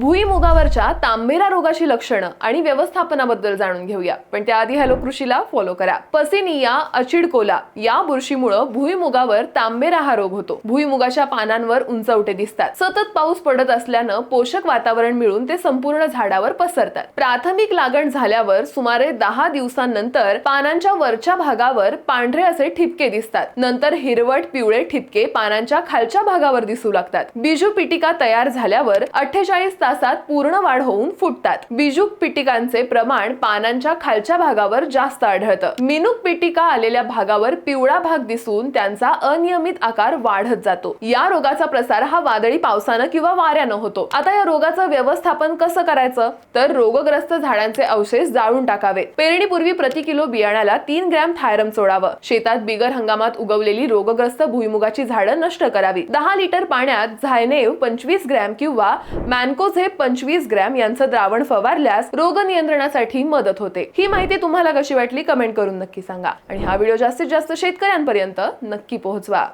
भुईमुगावरच्या तांबेरा रोगाची लक्षणं आणि व्यवस्थापनाबद्दल जाणून घेऊया. पण त्याआधी हॅलो कृषीला फॉलो करा. पसिनिया अचिडकोला या बुरशीमुळं भुईमुगावर तांबेरा हा रोग होतो. भुईमुगाच्या पानांवर उंचवटे दिसतात. सतत पाऊस पडत असल्यानं पोषक वातावरण मिळून ते संपूर्ण झाडावर पसरतात. प्राथमिक लागण झाल्यावर सुमारे दहा दिवसांनंतर पानांच्या वरच्या भागावर पांढरे असे ठिपके दिसतात. नंतर हिरवट पिवळे ठिपके पानांच्या खालच्या भागावर दिसू लागतात. बिजू पिटिका तयार झाल्यावर अठ्ठेचाळीस तास तासात पूर्ण वाढ होऊन फुटतात. बिजूक पिटिकांचे प्रमाण पानांच्या खालच्या भागावर जास्त आढळतं. मिनुक पिटिका आलेल्या भागावर पिवळा भाग दिसून त्यांचा अनियमित आकार वाढत जातो. या रोगाचा प्रसार हा वादळी पावसानं किंवा वाऱ्यानं होतो. आता या रोगाचं व्यवस्थापन कसं करायचं? तर रोगग्रस्त झाडांचे अवशेष जाळून टाकावे. पेरणीपूर्वी प्रति किलो बियाण्याला तीन ग्रॅम थायरम सोडावं शेतात बिगर हंगामात उगवलेली रोगग्रस्त भुईमुगाची झाडं नष्ट करावी. दहा लिटर पाण्यात झायनेव पंचवीस ग्रॅम किंवा मध्ये पंचवीस ग्रॅम यांचं द्रावण फवारल्यास रोग नियंत्रणासाठी मदत होते. ही माहिती तुम्हाला कशी वाटली कमेंट करून नक्की सांगा. आणि हा व्हिडिओ जास्तीत जास्त शेतकऱ्यांपर्यंत नक्की पोहोचवा.